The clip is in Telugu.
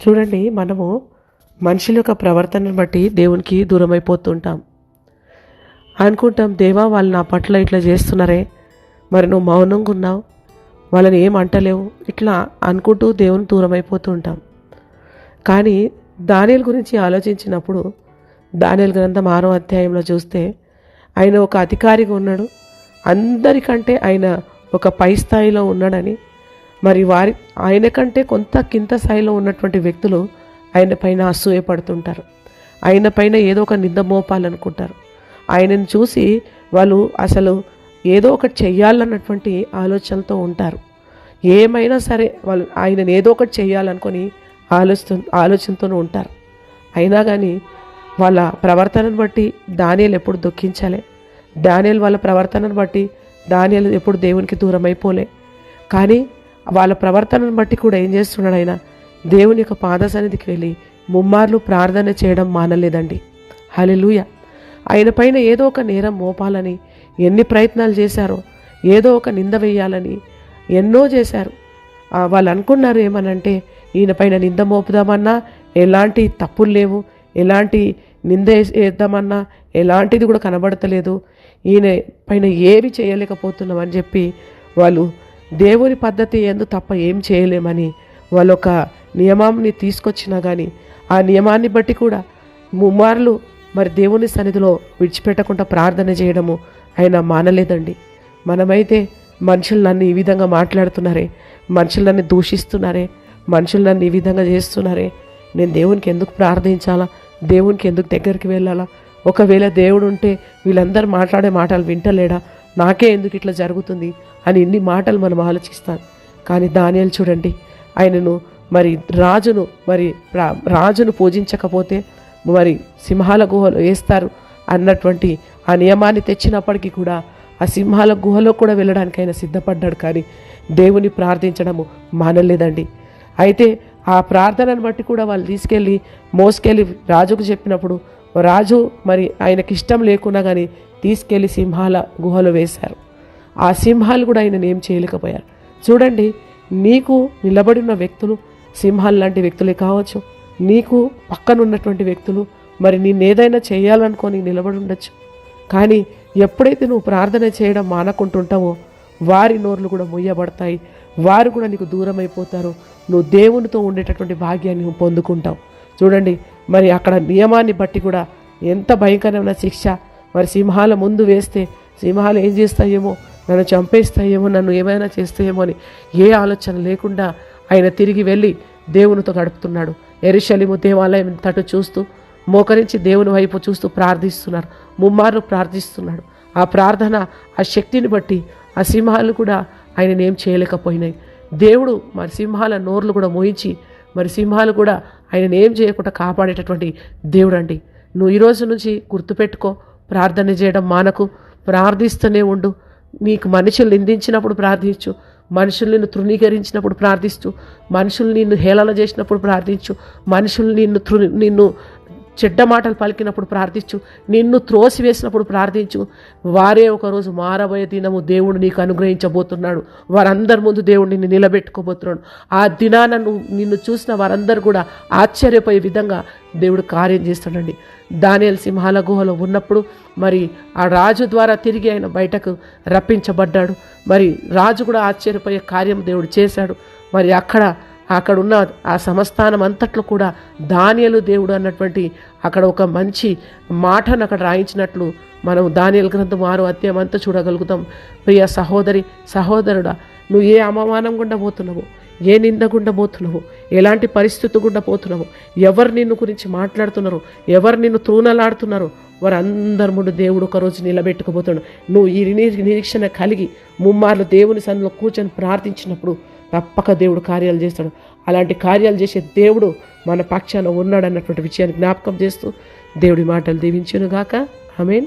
చూడండి మనము మనుషుల యొక్క ప్రవర్తనను బట్టి దేవునికి దూరం అయిపోతుంటాం అనుకుంటాం దేవా వాళ్ళు నా పట్ల ఇట్లా చేస్తున్నారే మరి నువ్వు మౌనంగా ఉన్నావు వాళ్ళని ఏం అంటలేవు ఇట్లా అనుకుంటూ దేవుని దూరం అయిపోతూ ఉంటాం కానీ దానిల గురించి ఆలోచించినప్పుడు దానియల్ గ్రంథం ఆరో అధ్యాయంలో చూస్తే ఆయన ఒక అధికారిగా ఉన్నాడు. అందరికంటే ఆయన ఒక పై స్థాయిలో ఉన్నాడని మరి వారి ఆయన కంటే కొంత కింద స్థాయిలో ఉన్నటువంటి వ్యక్తులు ఆయన పైన అసూయపడుతుంటారు. ఆయన పైన ఏదో ఒక నింద మోపాలనుకుంటారు. ఆయనను చూసి వాళ్ళు అసలు ఏదో ఒకటి చెయ్యాలన్నటువంటి ఆలోచనతో ఉంటారు. ఏమైనా సరే వాళ్ళు ఆయనను ఏదో ఒకటి చేయాలనుకొని ఆలోచన ఆలోచనతోనే ఉంటారు. అయినా కానీ వాళ్ళ ప్రవర్తనను బట్టి దానియలు ఎప్పుడు దుఃఖించాలి. దానియలు వాళ్ళ ప్రవర్తనను బట్టి దానియలు ఎప్పుడు దేవునికి దూరం అయిపోలే కానీ వాళ్ళ ప్రవర్తనను బట్టి కూడా ఏం చేస్తున్నాడు ఆయన? దేవుని యొక్క పాద సన్నిధికి వెళ్ళి ముమ్మార్లు ప్రార్థన చేయడం మానలేదండి. హలెలూయ ఆయన పైన ఏదో ఒక నేరం మోపాలని ఎన్ని ప్రయత్నాలు చేశారో ఏదో ఒక నింద వేయాలని ఎన్నో చేశారు. వాళ్ళు అనుకున్నారు ఏమనంటే ఈయన పైన నింద మోపుదామన్నా ఎలాంటి తప్పులు లేవు ఎలాంటి నింద వేద్దామన్నా ఎలాంటిది కూడా కనబడతలేదు. ఈయన పైన ఏవి చేయలేకపోతున్నామని చెప్పి వాళ్ళు దేవుని పద్ధతి ఎందు తప్ప ఏం చేయలేమని వాళ్ళొక నియమాన్ని తీసుకొచ్చినా కానీ ఆ నియమాన్ని బట్టి కూడా ముమ్మార్లు మరి దేవుని సన్నిధిలో విడిచిపెట్టకుండా ప్రార్థన చేయడము ఆయన మానలేదండి. మనమైతే మనుషులు నన్ను ఈ విధంగా మాట్లాడుతున్నారే మనుషులు నన్ను దూషిస్తున్నారే మనుషులు నన్ను ఈ విధంగా చేస్తున్నారే నేను దేవునికి ఎందుకు ప్రార్థించాలా దేవునికి ఎందుకు దగ్గరికి వెళ్ళాలా? ఒకవేళ దేవుడు ఉంటే వీళ్ళందరూ మాట్లాడే మాటలు వింటలేడా? నాకే ఎందుకు ఇట్లా జరుగుతుంది? అని ఇన్ని మాటలు మనం ఆలోచిస్తాం. కానీ దానియాలు చూడండి ఆయనను మరి రాజును మరి రా- రాజును పూజించకపోతే మరి సింహాల గుహలో వేస్తారు అన్నటువంటి ఆ నియమాన్ని తెచ్చినప్పటికీ కూడా ఆ సింహాల గుహలో కూడా వెళ్ళడానికి ఆయన సిద్ధపడ్డాడు. కానీ దేవుని ప్రార్థించడము మానలేదండి. అయితే ఆ ప్రార్థనను బట్టి కూడా వాళ్ళు తీసుకెళ్ళి మోసుకెళ్ళి రాజుకు చెప్పినప్పుడు రాజు మరి ఆయనకి ఇష్టం లేకున్నా కానీ తీసుకెళ్ళి సింహాల గుహలో వేశారు. ఆ సింహాలు కూడా ఆయనను ఏం చేయలేకపోయారు. చూడండి నీకు నిలబడి ఉన్న వ్యక్తులు సింహాలు లాంటి వ్యక్తులే కావచ్చు. నీకు పక్కనున్నటువంటి వ్యక్తులు మరి నేనేదైనా ఏదైనా చేయాలనుకొని నిలబడి ఉండొచ్చు. కానీ ఎప్పుడైతే నువ్వు ప్రార్థన చేయడం మానకుంటుంటావో వారి నోర్లు కూడా మొయ్యబడతాయి వారు కూడా నీకు దూరం అయిపోతారు నువ్వు దేవునితో ఉండేటటువంటి భాగ్యాన్ని నువ్వు పొందుకుంటావు. చూడండి మరి అక్కడ నియమాన్ని బట్టి కూడా ఎంత భయంకరమైన శిక్ష. మరి సింహాల ముందు వేస్తే సింహాలు ఏం చేస్తాయేమో నన్ను చంపేస్తాయేమో నన్ను ఏమైనా చేస్తాయేమో అని ఏ ఆలోచన లేకుండా ఆయన తిరిగి వెళ్ళి దేవునితో గడుపుతున్నాడు ఎరుశలిము దేవాలయం తటు చూస్తూ మోకరించి దేవుని వైపు చూస్తూ ప్రార్థిస్తున్నారు. ముమ్మారు ప్రార్థిస్తున్నాడు. ఆ ప్రార్థన ఆ శక్తిని బట్టి ఆ సింహాలు కూడా ఆయన ఏం చేయలేకపోయినాయి. దేవుడు మరి సింహాల నోర్లు కూడా మోయించి మరి సింహాలు కూడా ఆయన ఏం చేయకుండా కాపాడేటటువంటి దేవుడు అండి నువ్వు ఈ రోజు నుంచి గుర్తుపెట్టుకో ప్రార్థన చేయడం మానకు ప్రార్థిస్తూనే ఉండు. నీకు మనుషులు నిందించినప్పుడు ప్రార్థించు. మనుషులు నిన్ను తృణీకరించినప్పుడు ప్రార్థిస్తూ. మనుషులు నిన్ను హేళన చేసినప్పుడు ప్రార్థించు. మనుషులు నిన్ను తృ నిన్ను చెడ్డ మాటలు పలికినప్పుడు ప్రార్థించు నిన్ను త్రోసివేసినప్పుడు ప్రార్థించు. వారే ఒకరోజు మారబోయే దినము దేవుడు నీకు అనుగ్రహించబోతున్నాడు. వారందరి ముందు దేవుడు నిన్ను నిలబెట్టుకోబోతున్నాడు. ఆ దినాన నువ్వు నిన్ను చూసిన వారందరూ కూడా ఆశ్చర్యపోయే విధంగా దేవుడు కార్యం చేస్తాడండి. దానియల్ సింహాల గుహలో ఉన్నప్పుడు మరి ఆ రాజు ద్వారా తిరిగి ఆయన బయటకు రప్పించబడ్డాడు. మరి రాజు కూడా ఆశ్చర్యపోయే కార్యం దేవుడు చేశాడు. మరి అక్కడ అక్కడ ఉన్న ఆ సంస్థానం అంతట్లో కూడా దానియలు దేవుడు అన్నటువంటి అక్కడ ఒక మంచి మాటను అక్కడ రాయించినట్లు మనం దానియలు గ్రంథం ఆరు అధ్యాయం అంతా చూడగలుగుతాం. ప్రియ సహోదరి సహోదరుడా నువ్వు ఏ అవమానం గుండా పోతున్నావు? ఏ నింద గుండా పోతున్నావు? ఎలాంటి పరిస్థితి గుండా పోతున్నావు? ఎవరు నిన్ను గురించి మాట్లాడుతున్నారు? ఎవరు నిన్ను తూనలాడుతున్నారు వారందరి ముందు దేవుడు ఒకరోజు నిలబెట్టుకోబోతున్నాడు నువ్వు ఈ నిరీక్షణ కలిగి ముమ్మార్లు దేవుని సన్నిలో కూర్చొని ప్రార్థించినప్పుడు తప్పక దేవుడు కార్యాలు చేస్తాడు. అలాంటి కార్యాలు చేసే దేవుడు మన పక్షాన ఉన్నాడన్నటువంటి విషయాన్ని జ్ఞాపకం చేస్తూ దేవుడి మాటలు దీవించునుగాక. గాక మీన్